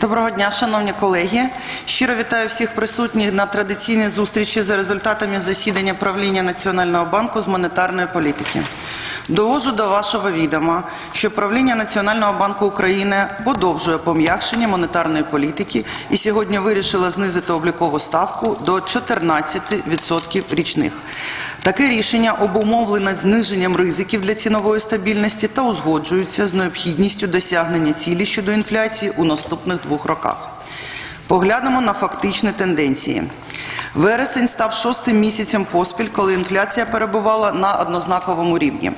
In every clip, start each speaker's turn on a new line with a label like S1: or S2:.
S1: Доброго дня, шановні колеги. Щиро вітаю всіх присутніх на традиційній зустрічі за результатами засідання правління Національного банку з монетарної політики. Довожу до вашого відома, що правління Національного банку України подовжує пом'якшення монетарної політики і сьогодні вирішило знизити облікову ставку до 14% річних. Таке рішення обумовлене зниженням ризиків для цінової стабільності та узгоджується з необхідністю досягнення цілі щодо інфляції у наступних двох роках. Поглянемо на фактичні тенденції. Вересень став шостим місяцем поспіль, коли інфляція перебувала на однознаковому рівні.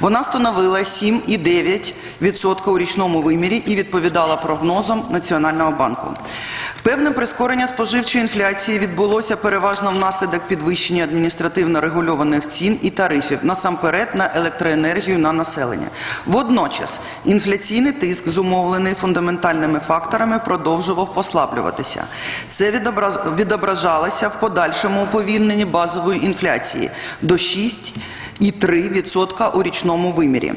S1: Вона становила 7,9% у річному вимірі і відповідала прогнозам Національного банку. Певне прискорення споживчої інфляції відбулося переважно внаслідок підвищення адміністративно регульованих цін і тарифів, насамперед на електроенергію на населення. Водночас інфляційний тиск, зумовлений фундаментальними факторами, продовжував послаблюватися. Це відображалося в подальшому уповільненні базової інфляції до 6,3% у річному вимірі.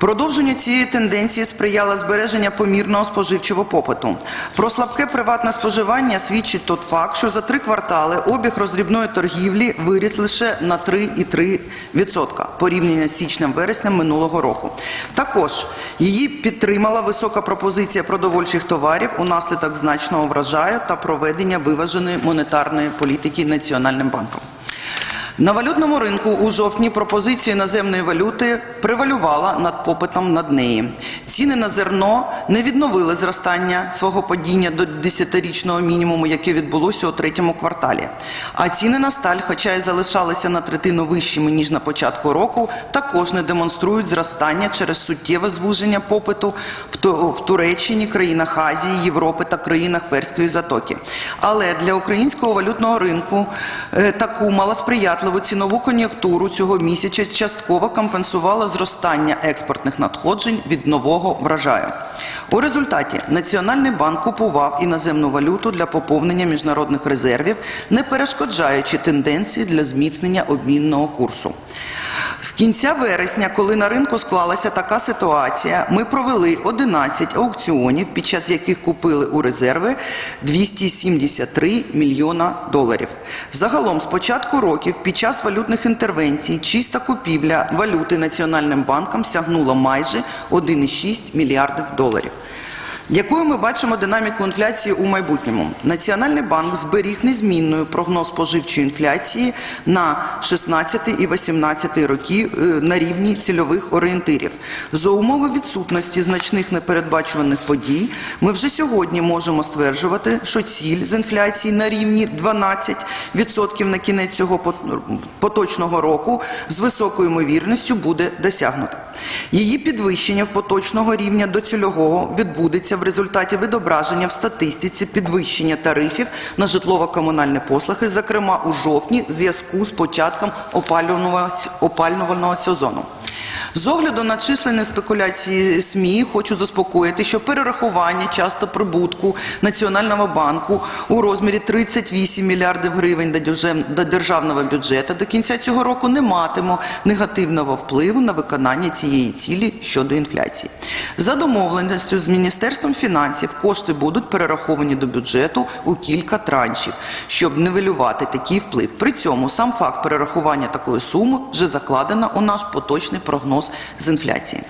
S1: Продовження цієї тенденції сприяло збереження помірного споживчого попиту. Про слабке приватне споживання свідчить тот факт, що за три квартали обіг роздрібної торгівлі виріс лише на 3,3% порівняно з січнем-вереснем минулого року. Також її підтримала висока пропозиція продовольчих товарів унаслідок значного врожаю та проведення виваженої монетарної політики Національним банком. На валютному ринку у жовтні пропозиція іноземної валюти превалювала над попитом над неї. Ціни на зерно не відновили зростання свого падіння до 10-річного мінімуму, яке відбулося у третьому кварталі. А ціни на сталь, хоча й залишалися на третину вищими ніж на початку року, також не демонструють зростання через суттєве звуження попиту в Туреччині, країнах Азії, Європи та країнах Перської затоки. Але для українського валютного ринку е, таку малосприятливу цінову кон'юнктуру цього місяця частково компенсувало зростання експортних надходжень від нового врожаю. У результаті Національний банк купував іноземну валюту для поповнення міжнародних резервів, не перешкоджаючи тенденції для зміцнення обмінного курсу. З кінця вересня, коли на ринку склалася така ситуація, ми провели 11 аукціонів, під час яких купили у резерви 273 мільйона доларів. Загалом з початку років під час валютних інтервенцій чиста купівля валюти Національним банком сягнула майже 1,6 мільярдів доларів. Якою ми бачимо динаміку інфляції у майбутньому? Національний банк зберіг незмінною прогноз споживчої інфляції на 16 і 18 роки е, на рівні цільових орієнтирів. За умови відсутності значних непередбачуваних подій, ми вже сьогодні можемо стверджувати, що ціль з інфляції на рівні 12% на кінець цього пот- поточного року з високою ймовірністю буде досягнута. Її підвищення в поточного рівня до цільового відбудеться в результаті відображення в статистиці підвищення тарифів на житлово-комунальні послуги, зокрема у жовтні, в зв'язку з початком опалювального, опалювального сезону. З огляду на численні спекуляції СМІ хочу заспокоїти, що перерахування часто прибутку Національного банку у розмірі 38 мільярдів гривень до державного бюджету до кінця цього року не матиме негативного впливу на виконання цієї цілі щодо інфляції. За домовленістю з Міністерством фінансів кошти будуть перераховані до бюджету у кілька траншів, щоб нивелювати такий вплив. При цьому сам факт перерахування такої суми вже закладено у наш поточний прогноз з інфляції.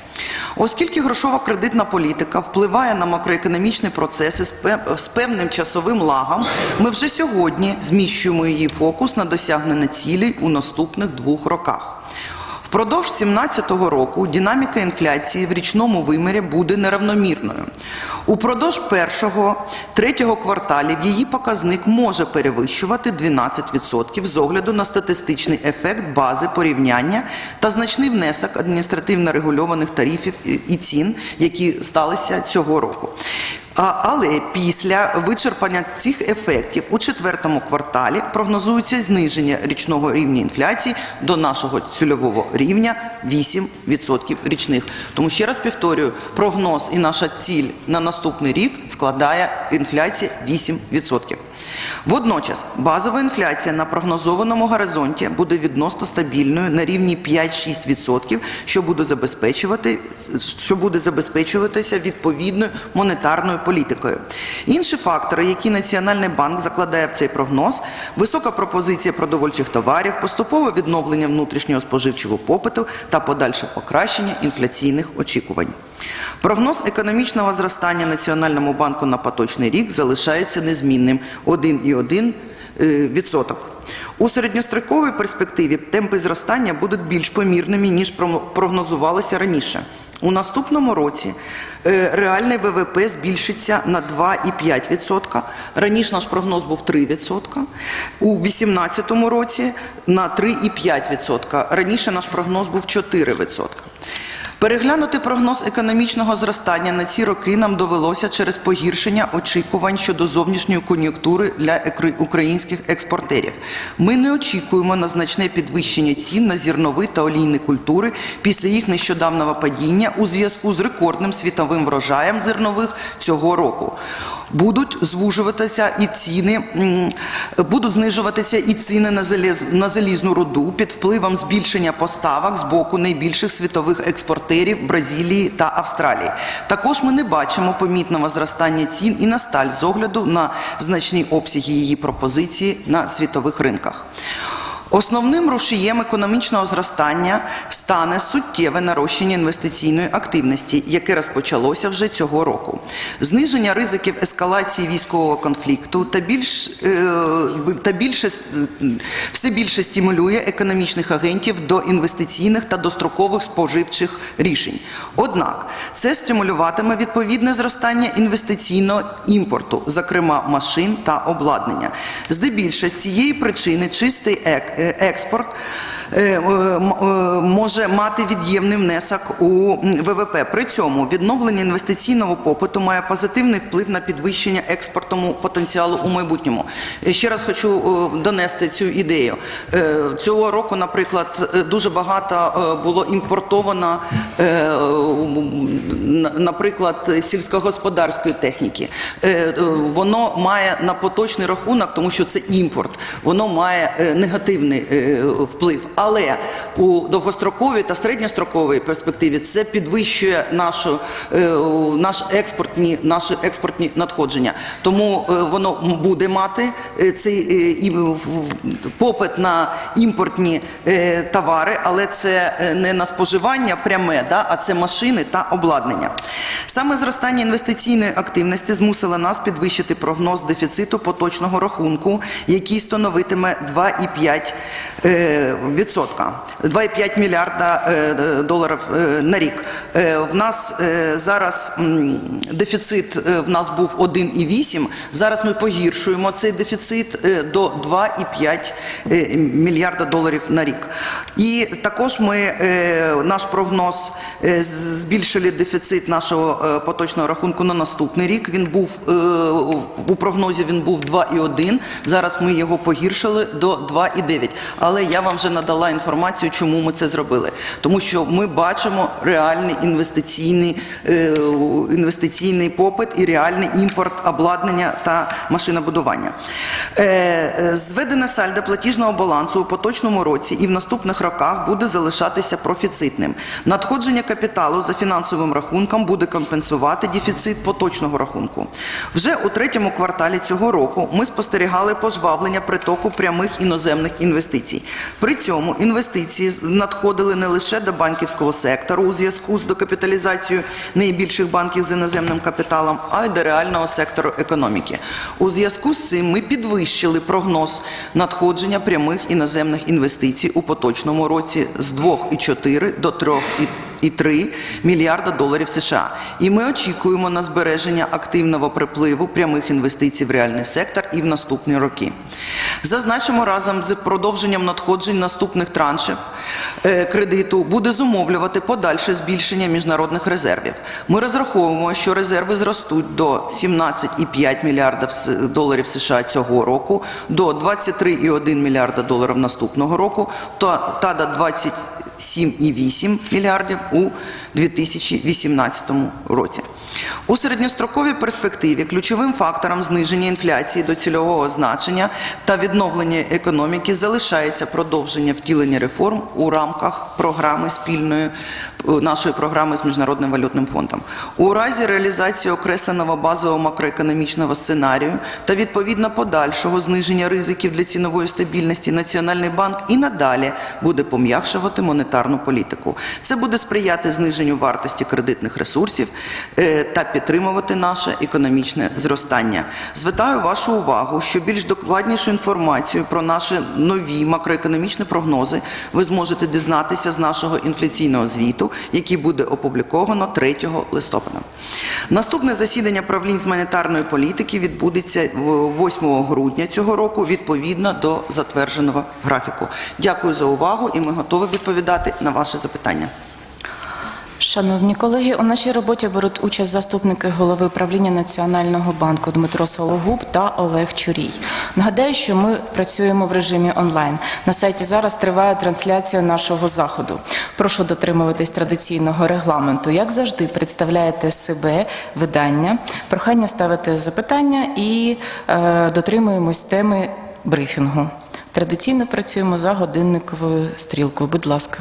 S1: Оскільки грошово-кредитна політика впливає на макроекономічні процеси з певним часовим лагом, ми вже сьогодні зміщуємо її фокус на досягнення цілей у наступних двох роках. Впродовж 2017 року динаміка інфляції в річному вимірі буде неравномірною. Упродовж першого, третього кварталів її показник може перевищувати 12% з огляду на статистичний ефект бази порівняння та значний внесок адміністративно регульованих тарифів і- і цін, які сталися цього року. Але після вичерпання цих ефектів у четвертому кварталі прогнозується зниження річного рівня інфляції до нашого цільового рівня 8% річних. Тому ще раз повторюю, прогноз і наша ціль на наступний рік складає інфляція 8%. Водночас базова інфляція на прогнозованому горизонті буде відносно стабільною на рівні 5-6%, що буде забезпечувати що буде забезпечуватися відповідною монетарною політикою. Інші фактори, які Національний банк закладає в цей прогноз, висока пропозиція продовольчих товарів, поступове відновлення внутрішнього споживчого попиту та подальше покращення інфляційних очікувань. Прогноз економічного зростання Національному банку на поточний рік залишається незмінним 1,1%. е. У середньостроковій перспективі темпи зростання будуть більш помірними, ніж про- прогнозувалося раніше. У наступному році е, реальний ВВП збільшиться на 2,5%. Раніше наш прогноз був 3%. У 2018 році на 3,5%. Раніше наш прогноз був 4%. Переглянути прогноз економічного зростання на ці роки нам довелося через погіршення очікувань щодо зовнішньої кон'юнктури для українських експортерів. Ми не очікуємо на значне підвищення цін на зірнови та олійні культури після їх нещодавнього падіння у зв'язку з рекордним світовим врожаєм зернових цього року. Будуть звужуватися і ціни, будуть знижуватися і ціни на заліз- на залізну руду під впливом збільшення поставок з боку найбільших світових експортерів Бразилії та Австралії. Також ми не бачимо помітного зростання цін і на сталь з огляду на значні обсяги її пропозиції на світових ринках. Основним рушієм економічного зростання стане суттєве нарощення інвестиційної активності, яке розпочалося вже цього року. Зниження ризиків ескалації військового конфлікту та більш е, та більше все більше стимулює економічних агентів до інвестиційних та дострокових споживчих рішень. Однак це стимулюватиме відповідне зростання інвестиційного імпорту, зокрема машин та обладнання. Здебільшого з цієї причини чистий ек- е, е, е, е, може мати від'ємний внесок у ВВП. При цьому відновлення інвестиційного попиту має позитивний вплив на підвищення експортному потенціалу у майбутньому. Ще раз хочу донести цю ідею. Цього року, наприклад, дуже багато було імпортовано, наприклад, сільськогосподарської техніки. Воно має на поточний рахунок, тому що це імпорт, воно має негативний вплив. Але у довгостроковій та середньостроковій перспективі це підвищує нашу, е, наш експортні, наші експортні надходження. Тому е, воно буде мати е, цей попит на імпортні товари, але це не на споживання пряме, да, а це машини та обладнання. Саме зростання інвестиційної активності змусило нас підвищити прогноз дефіциту поточного рахунку, який становитиме 2,5 е, відсотка, 2,5 мільярда е, доларів е, на рік. Е, В нас е, зараз дефіцит е, в нас був 1,8, зараз ми погіршуємо цей дефіцит е, до 2,5 е, мільярда доларів на рік. І також ми е, наш прогноз е, збільшили дефіцит нашого е, поточного рахунку на наступний рік. Він був е, у прогнозі він був 2,1, Зараз ми його погіршили до 2,9. Але я вам вже надала інформацію, чому ми це зробили. Тому що ми бачимо реальний інвестиційний, е, інвестиційний попит і реальний імпорт обладнання та машинобудування. Е, е, Зведене сальдо платіжного балансу у поточному році і в наступних роках буде залишатися профіцитним. Надходження капіталу за фінансовим рахунком буде компенсувати дефіцит поточного рахунку. Вже у третьому кварталі цього року ми спостерігали пожвавлення притоку прямих іноземних інвестицій. При цьому минулому інвестиції надходили не лише до банківського сектору у зв'язку з докапіталізацією найбільших банків з іноземним капіталом, а й до реального сектору економіки. У зв'язку з цим ми підвищили прогноз надходження прямих іноземних інвестицій у поточному році з 2,4 до 3,3%. 1,3 мільярда доларів США. І ми очікуємо на збереження активного припливу прямих інвестицій в реальний сектор і в наступні роки. Зазначимо разом з продовженням надходжень наступних траншів е, кредиту буде зумовлювати подальше збільшення міжнародних резервів. Ми розраховуємо, що резерви зростуть до 17,5 мільярдів доларів США цього року, до 23,1 мільярда доларів наступного року, та до 20 7,8 мільярдів у 2018 році. У середньостроковій перспективі ключовим фактором зниження інфляції до цільового значення та відновлення економіки залишається продовження втілення реформ у рамках програми спільної нашої програми з міжнародним валютним фондом. У разі реалізації окресленого базового макроекономічного сценарію та відповідно подальшого зниження ризиків для цінової стабільності Національний банк і надалі буде пом'якшувати монетарну політику. Це буде сприяти зниженню вартості кредитних ресурсів е, та підтримувати наше економічне зростання. Звертаю вашу увагу, що більш докладнішу інформацію про наші нові макроекономічні прогнози ви зможете дізнатися з нашого інфляційного звіту, який буде опубліковано 3 листопада. Наступне засідання правлінь з монетарної політики відбудеться 8 грудня цього року відповідно до затвердженого графіку. Дякую за увагу і ми готові відповідати на ваші запитання.
S2: Шановні колеги, у нашій роботі беруть участь заступники голови правління Національного банку Дмитро Сологуб та Олег Чурій. Нагадаю, що ми працюємо в режимі онлайн. На сайті зараз триває трансляція нашого заходу. Прошу дотримуватись традиційного регламенту. Як завжди, представляєте себе, видання, прохання ставити запитання і е, дотримуємось теми брифінгу. Традиційно працюємо за годинниковою стрілкою. Будь ласка.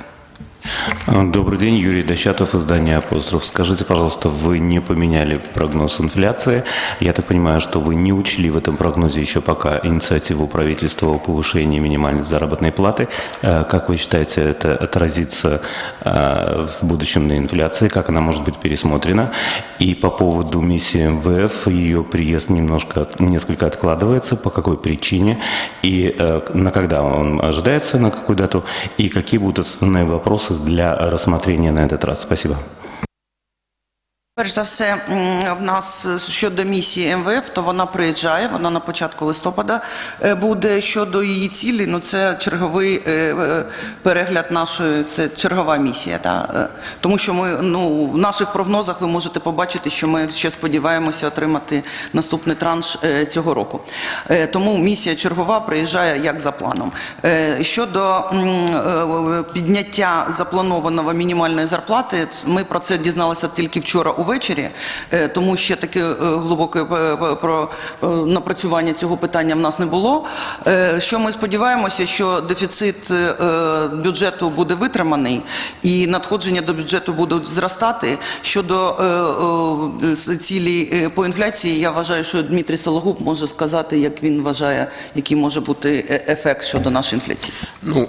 S3: Добрый день, Юрий Дощатов, издание «Апостроф». Скажите, пожалуйста, вы не поменяли прогноз инфляции. Я так понимаю, что вы не учли в этом прогнозе еще пока инициативу правительства о повышении минимальной заработной платы. Э, Как вы считаете, это отразится э, в будущем на инфляции? Как она может быть пересмотрена? И по поводу миссии МВФ, ее приезд немножко, несколько откладывается. По какой причине? И э, на когда он ожидается, на какую дату? И какие будут основные вопросы для рассмотрения на этот раз? Спасибо.
S1: Перш за все, в нас е, щодо місії МВФ, то вона приїжджає, вона на початку листопада е, буде. Щодо її цілі, ну це черговий е, перегляд нашої, це чергова місія. Е, Тому що ми ну, в наших прогнозах ви можете побачити, що ми ще сподіваємося отримати наступний транш цього року. Тому місія чергова приїжджає як за планом. Щодо підняття запланованого мінімальної зарплати, ми про це дізналися тільки вчора увечері, е, тому ще таке е, глибоке е, про напрацювання цього питання в нас не було. Що ми сподіваємося, що дефіцит бюджету буде витриманий і надходження до бюджету будуть зростати. Щодо цілі по інфляції, я вважаю, що Дмитрій Сологуб може сказати, як він вважає, який може бути ефект щодо нашої інфляції.
S4: Ну,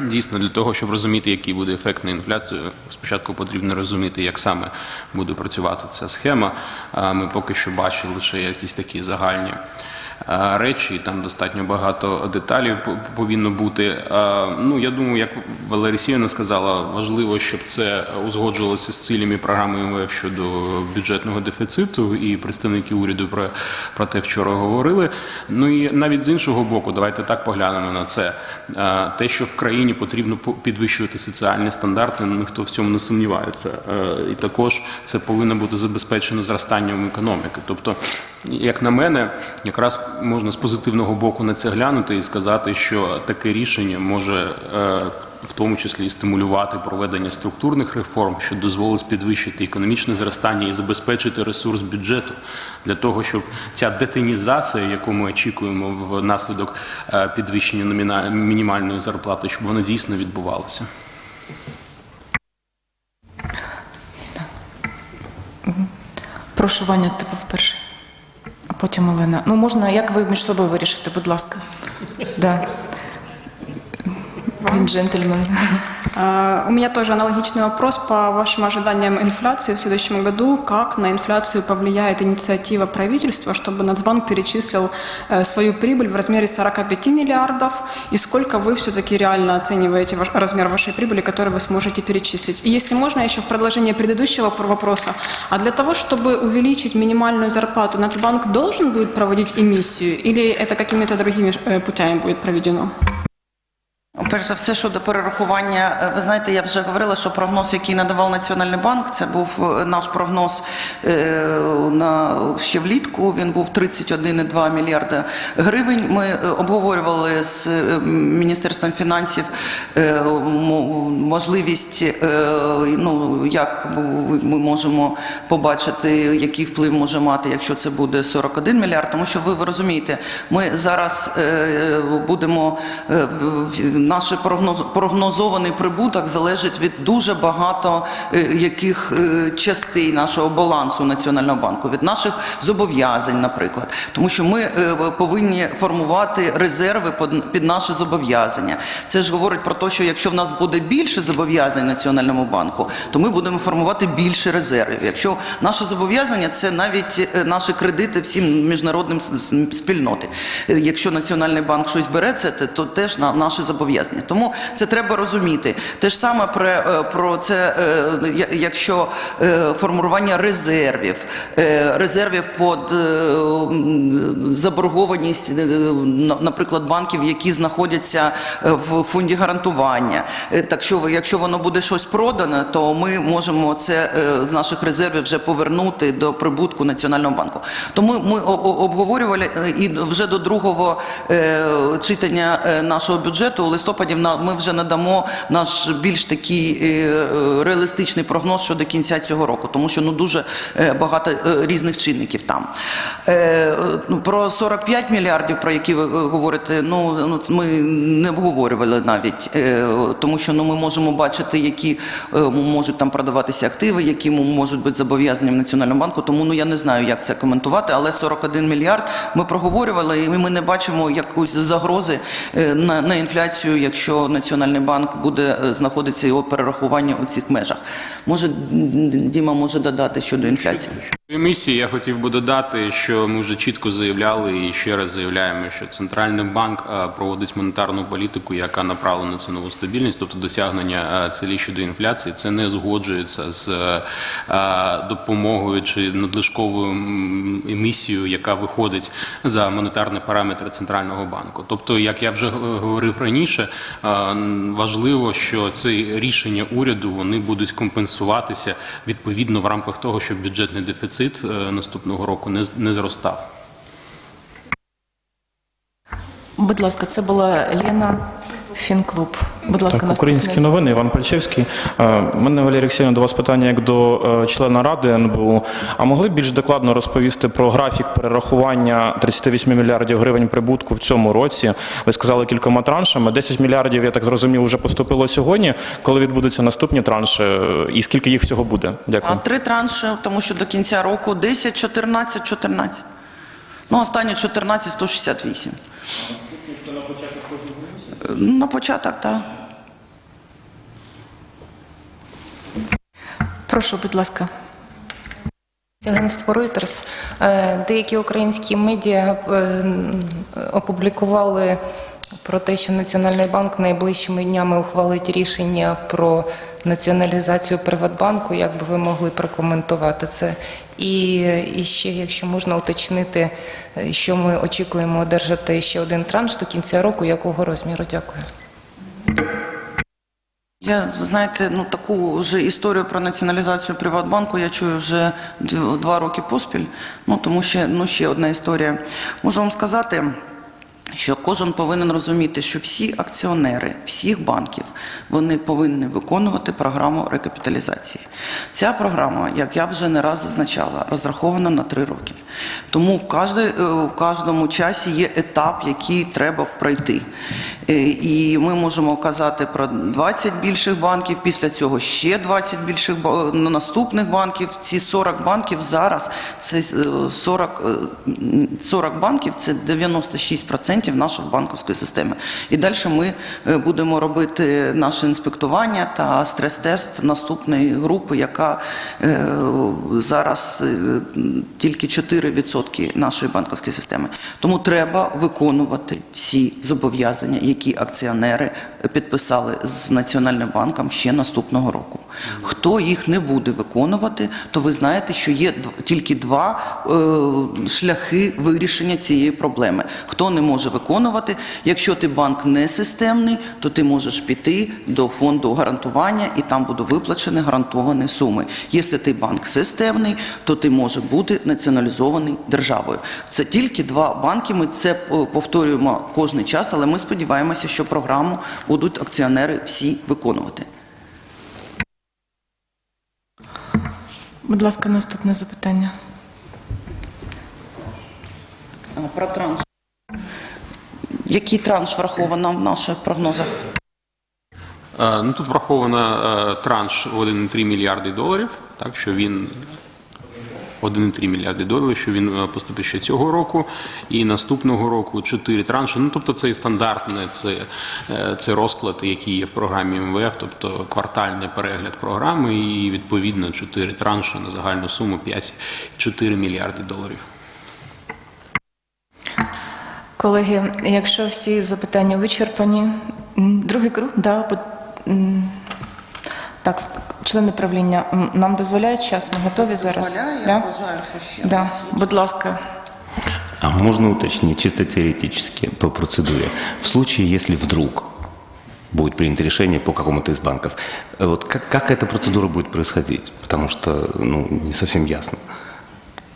S4: дійсно, для того, щоб розуміти, який буде ефект на інфляцію, спочатку потрібно розуміти, як саме буде працювати ця схема. Ми поки що бачили лише якісь такі загальні речі, там достатньо багато деталей по- повинно бути. Ну, я думаю, як Валерія Сіяна сказала, важливо, щоб це узгоджувалося з цілями програми МВФ щодо бюджетного дефіциту, і представники уряду про, про те вчора говорили. Ну і навіть з іншого боку, давайте так поглянемо на це. Е, Те, що в країні потрібно по- підвищувати соціальні стандарти, ніхто в цьому не сумнівається. Е, І також це повинно бути забезпечено зростанням економіки. Тобто, як на мене, якраз можна з позитивного боку на це глянути і сказати, що таке рішення може е, в тому числі і стимулювати проведення структурних реформ, що дозволить підвищити економічне зростання і забезпечити ресурс бюджету для того, щоб ця детинізація, яку ми очікуємо внаслідок е, підвищення номіна- мінімальної зарплати, щоб вона дійсно відбувалася.
S2: Прошу, Ваня, перший. А потім Олена. Ну, можна, як ви між собою вирішите, будь ласка. Да. Він джентльмен.
S5: А, У меня тоже аналогичный вопрос по вашим ожиданиям инфляции в следующем году. Как на инфляцию повлияет инициатива правительства, чтобы Нацбанк перечислил э, свою прибыль в размере 45 миллиардов? И сколько вы все-таки реально оцениваете размер вашей прибыли, который вы сможете перечислить? И если можно, еще в продолжение предыдущего пр- вопроса. А для того, чтобы увеличить минимальную зарплату, Нацбанк должен будет проводить эмиссию или это какими-то другими э, путями будет проведено?
S1: Перш за все, щодо перерахування, е, ви знаєте, я вже говорила, що прогноз, який надавав Національний банк, це був е, наш прогноз е, на ще влітку. Він був 31,2 мільярда гривень. Ми обговорювали з Міністерством фінансів можливість, ну як ми можемо побачити, який вплив може мати, якщо це буде 41 мільярд. Тому що ви, розумієте, ми зараз будемо наш прогноз, прогнозований прибуток залежить від дуже багато е, яких е, частей нашого балансу Національного банку, від наших зобов'язань, наприклад. Тому що ми е, повинні формувати резерви під- наші зобов'язання. Це ж говорить про те, що якщо в нас буде більше зобов'язань Національному банку, то ми будемо формувати більше резервів. Якщо наше зобов'язання це навіть наші кредити всім міжнародним спільноти. Якщо Національний банк щось бере, це то теж на наші зобов'язання. Тому це треба розуміти. Те ж саме про, е, про це, е, якщо е, формування резервів, резервів під е, заборгованість, наприклад, банків, які знаходяться в фонді гарантування. Так що, якщо воно буде щось продане, то ми можемо це з наших резервів вже повернути до прибутку Національного банку. Тому ми обговорювали і вже до другого читання нашого бюджету листопаді ми вже надамо наш більш такий е, е, реалістичний прогноз щодо кінця цього року, тому що ну дуже е, багато різних чинників там. Ну, Про 45 мільярдів, про які ви говорите, ну ну, ми не обговорювали навіть, тому що ну ми можемо бачити, які можуть там продаватися активи, які можуть бути зобов'язані в Національному банку. Тому ну я не знаю, як це коментувати, але 41 мільярд ми проговорювали, і ми не бачимо якоїсь загрози на, на інфляцію, якщо Національний банк буде е, знаходитися його перерахування у цих межах. Може, Діма може додати щодо інфляції.
S4: Емісії я хотів би додати, що ми вже чітко заявляли і ще раз заявляємо, що центральний банк е, проводить монетарну політику, яка направлена на цінову стабільність, тобто досягнення е, цілі щодо інфляції. Це не згоджується з е, допомогою чи надлишковою емісією, яка виходить за монетарні параметри центрального банку. Тобто, як я вже говорив раніше, важливо, що ці рішення уряду вони будуть компенсуватися відповідно в рамках того, щоб бюджетний дефіцит е, наступного року не не зростав.
S2: Будь ласка, це була Лена Фінклуб. Будь ласка,
S6: Так, українські новини, Іван Пальчевський. Е, мене, Валерій Олексійовна, до вас питання як до е, члена Ради НБУ. А могли б більш докладно розповісти про графік перерахування 38 мільярдів гривень прибутку в цьому році? Ви сказали кількома траншами. 10 мільярдів, я так зрозумів, вже поступило сьогодні. Коли відбудуться наступні транші? Е, І скільки їх всього буде?
S1: А
S6: Дякую.
S1: три транші, тому що до кінця року 10, 14, 14. Ну, останні 14, 168. Це на початок кожного місяця? На початок, так.
S2: Прошу, будь ласка.
S7: Агентство Reuters. Е, Деякі українські медіа е, опублікували про те, що Національний банк найближчими днями ухвалить рішення про націоналізацію Приватбанку. Як би ви могли прокоментувати це? І, і ще, якщо можна уточнити, що ми очікуємо одержати ще один транш до кінця року, якого розміру? Дякую.
S1: Я, знаєте, ну таку вже історію про націоналізацію Приватбанку я чую вже два роки поспіль. Ну тому що ну, ще одна історія. Можу вам сказати, що кожен повинен розуміти, що всі акціонери всіх банків вони повинні виконувати програму рекапіталізації. Ця програма, як я вже не раз зазначала, розрахована на три роки. Тому в, кожній, е, в кожному часі є етап, який треба пройти. Е, І ми можемо казати про 20 більших банків, після цього ще 20 більших ну, наступних банків. Ці 40 банків зараз це е, 40, е, 40 банків це 96% нашої банківської системи. І далі ми е, будемо робити наше інспектування та стрес-тест наступної групи, яка е, зараз е, тільки 4% нашої банківської системи. Тому треба виконувати всі зобов'язання, які акціонери підписали з Національним банком ще наступного року. Хто їх не буде виконувати, то ви знаєте, що є тільки два шляхи вирішення цієї проблеми. Хто не може виконувати, якщо ти банк не системний, то ти можеш піти до фонду гарантування і там будуть виплачені гарантовані суми. Якщо ти банк системний, то ти може бути націоналізований державою. Це тільки два банки. Ми це е, повторюємо кожен час, але ми сподіваємося, що програму будуть акціонери всі виконувати.
S2: Будь ласка, наступне запитання.
S1: Про транш. Який транш враховано в наших прогнозах?
S4: Е, Ну, тут враховано е, транш в 1,3 мільярди доларів, так що він 1,3 мільярди доларів, що він е, поступить ще цього року, і наступного року 4 транші. Ну, тобто це і стандартне, це, це розклад, який є в програмі МВФ, тобто квартальний перегляд програми, і відповідно 4 транші на загальну суму 5,4 мільярди доларів.
S2: Колеги, якщо всі запитання вичерпані, м, другий круг, да, бо- м, так, члени правління, м, нам дозволяють час, ми готові зараз? да?
S1: вважаю, що ще.
S2: Да. Будь ласка.
S3: А можно уточнить чисто теоретически по процедуре? В случае, если вдруг будет принято решение по какому-то из банков, э, вот как, как эта процедура будет происходить? Потому что ну, не совсем ясно.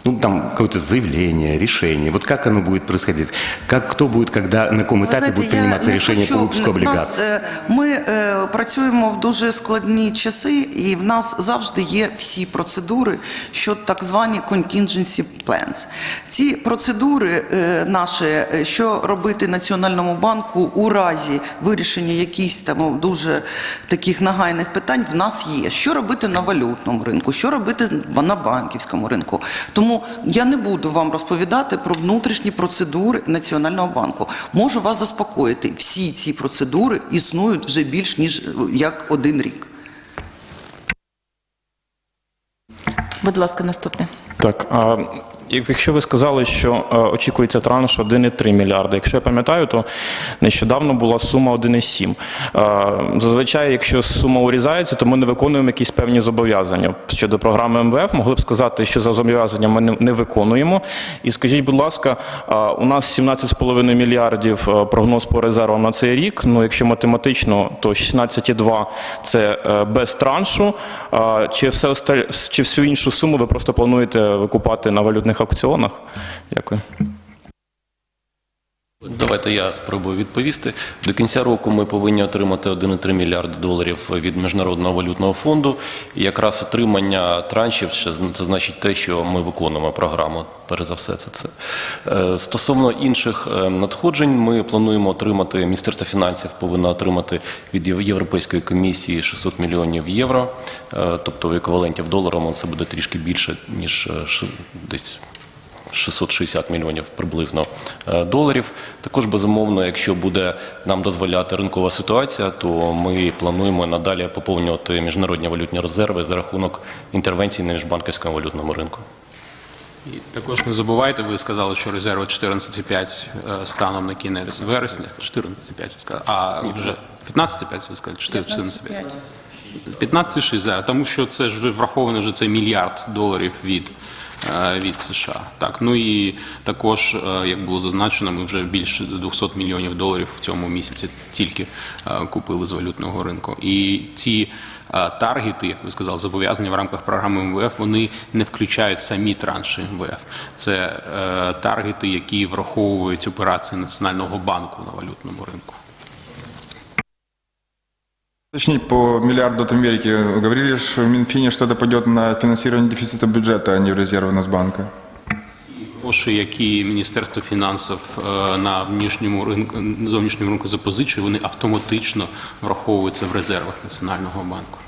S3: Ну, там какое-то заявление, решение. Вот как оно будет происходить? Как, кто будет, когда, на каком будет приниматься решение
S1: хочу-
S3: по выпуску
S1: в
S3: облигаций?
S1: е, Ми е, працюємо в дуже складні часи, і в нас завжди є всі процедури, що так звані contingency plans. Ці процедури е, наші, е, що робити Національному банку у разі вирішення якихось там дуже таких нагайних питань, в нас є. Що робити на валютному ринку, що робити на банківському ринку. Тому я не буду вам розповідати про внутрішні процедури Національного банку. Можу вас заспокоїти, всі ці процедури існують вже більш ніж е, як один рік.
S2: Будь ласка, наступне.
S6: Так, а якщо ви сказали, що е, очікується транш 1,3 мільярди, якщо я пам'ятаю, то нещодавно була сума 1,7. Е, Зазвичай, якщо сума урізається, то ми не виконуємо якісь певні зобов'язання. Щодо програми МВФ, могли б сказати, що за зобов'язання ми не- виконуємо. І скажіть, будь ласка, у нас 17,5 мільярдів е, прогноз по резервам на цей рік. Ну, якщо математично, то 16,2 – це е, без траншу. Чи, все, чи всю іншу суму ви просто плануєте викупати на валютних аукціонах? Дякую.
S8: Давайте я спробую відповісти. До кінця року ми повинні отримати 1,3 мільярди доларів від Міжнародного валютного фонду. І якраз отримання траншів це значить те, що ми виконуємо програму. Перш за все, це це. Е, Стосовно інших е, надходжень, ми плануємо отримати. Міністерство фінансів повинно отримати від Єв- Європейської комісії 600 мільйонів євро. Е, Тобто в еквіваленті в доларому це буде трішки більше ніж десь 660 мільйонів приблизно е, доларів. Також безумовно, якщо буде нам дозволяти ринкова ситуація, то ми плануємо надалі поповнювати міжнародні валютні резерви за рахунок інтервенцій на міжбанківському валютному ринку.
S4: І також не забувайте, ви сказали, що резерви 14,5 е, станом на кінець вересня. 14,5 ви сказали. А вже 15,5 ви сказали, 14,5. 15,6 зараз, тому що це ж вже враховано вже цей мільярд доларів від, від США. Так, ну і також, е, як було зазначено, ми вже більше 200 мільйонів доларів в цьому місяці тільки е, купили з валютного ринку. І ці е, таргети, як ви сказали, зобов'язання в рамках програми МВФ, вони не включають самі транші МВФ. Це е, таргети, які враховують операції Національного банку на валютному ринку.
S9: Уточнить по миллиарду от Америки. Говорили же в Минфине, что это пойдет на финансирование дефицита бюджета, а не в резервы Нацбанка.
S4: Гроші, які Міністерство фінансів е, на внішньому ринку зовнішньому ринку запозичує, вони автоматично враховуються в резервах Національного банку.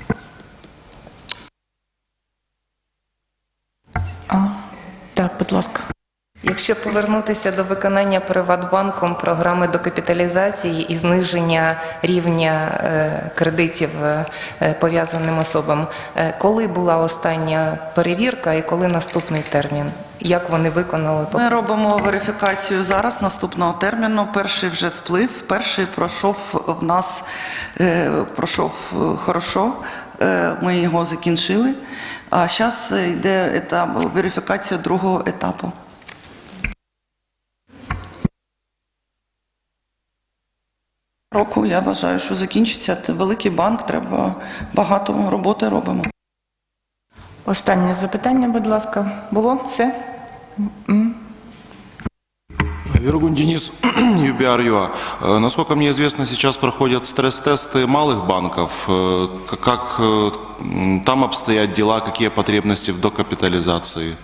S2: А, так, будь ласка.
S7: Якщо повернутися до виконання Приватбанком програми докапіталізації і зниження рівня е, кредитів е, пов'язаним особам, е, коли була остання перевірка і коли наступний термін як вони виконали
S1: Ми робимо верифікацію зараз наступного терміну. Перший вже сплив. Перший пройшов в нас пройшов хорошо. Ми його закінчили. А зараз йде етап верифікація другого етапу. Року я вважаю, що закінчиться Це великий банк. Треба багато роботи робимо.
S2: Останнє запитання, будь ласка. Було все?
S10: Вергун Денис, UBR.ua. Э, Насколько мне известно, сейчас проходят стресс-тесты малых банков. Э, к- Как э, м, там обстоят дела, какие потребности в докапитализации?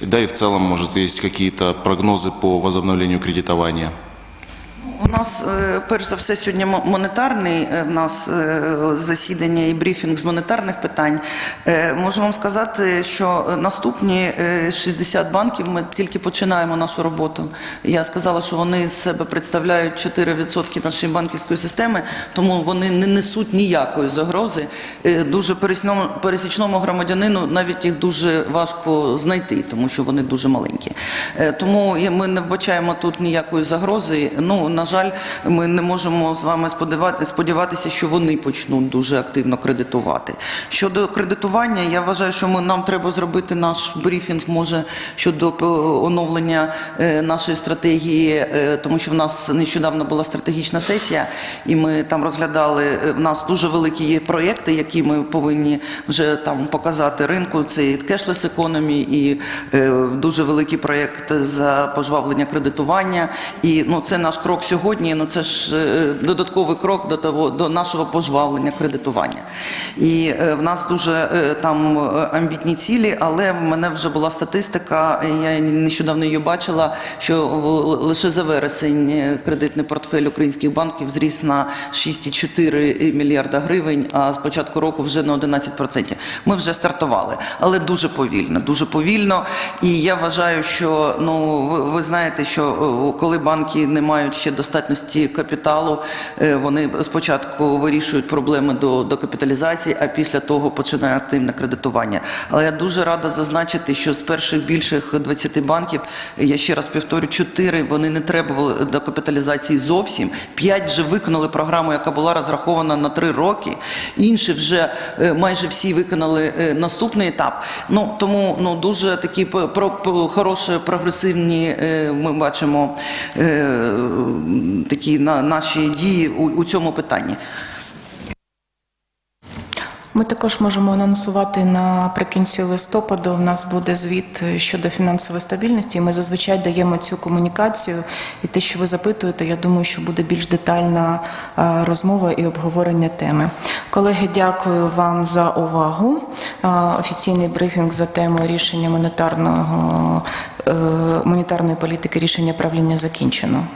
S10: Да и в целом, может, есть какие-то прогнозы по возобновлению кредитования?
S1: нас е, перш за все сьогодні монетарний е, в нас е, засідання і брифінг з монетарних питань. Можу вам сказати, що наступні е, 60 банків ми тільки починаємо нашу роботу. Я сказала, що вони з себе представляють 4% нашої банківської системи, тому вони не несуть ніякої загрози. Дуже пересічному громадянину навіть їх дуже важко знайти, тому що вони дуже маленькі. Тому ми не вбачаємо тут ніякої загрози. Ну, на жаль, ми не можемо з вами сподівати- сподіватися, що вони почнуть дуже активно кредитувати. Щодо кредитування, я вважаю, що ми, нам треба зробити наш брифінг, може, щодо е, оновлення е, нашої стратегії, е, тому що в нас нещодавно була стратегічна сесія, і ми там розглядали, в нас дуже великі є проєкти, які ми повинні вже там показати ринку. Це і кешлес економі, і дуже великий проєкт за пожвавлення кредитування. І ну, це наш крок сьогодні. Ну це ж е, додатковий крок до того до нашого пожвавлення кредитування. І е, в нас дуже е, там амбітні цілі, але в мене вже була статистика. Я нещодавно її бачила, що лише за вересень кредитний портфель українських банків зріс на 6,4 мільярда гривень, а з початку року вже на 11%. Ми вже стартували, але дуже повільно, дуже повільно. І я вважаю, що ну ви, ви знаєте, що коли банки не мають ще достатності капіталу, е, вони спочатку вирішують проблеми до, до капіталізації, а після того починає активне кредитування. Але я дуже рада зазначити, що з перших більших 20 банків, я ще раз повторю, 4 вони не требували до капіталізації зовсім. 5 вже виконали програму, яка була розрахована на 3 роки. Інші вже е, майже всі виконали е, наступний етап. Ну тому ну дуже такі про, про хороші прогресивні е, ми бачимо е, такі на наші дії у, цьому питанні.
S2: Ми також можемо анонсувати наприкінці листопаду. У нас буде звіт щодо фінансової стабільності. Ми зазвичай даємо цю комунікацію. І те, що ви запитуєте, я думаю, що буде більш детальна розмова і обговорення теми. Колеги, дякую вам за увагу. Офіційний брифінг за темою рішення монетарного е, монетарної політики рішення правління закінчено.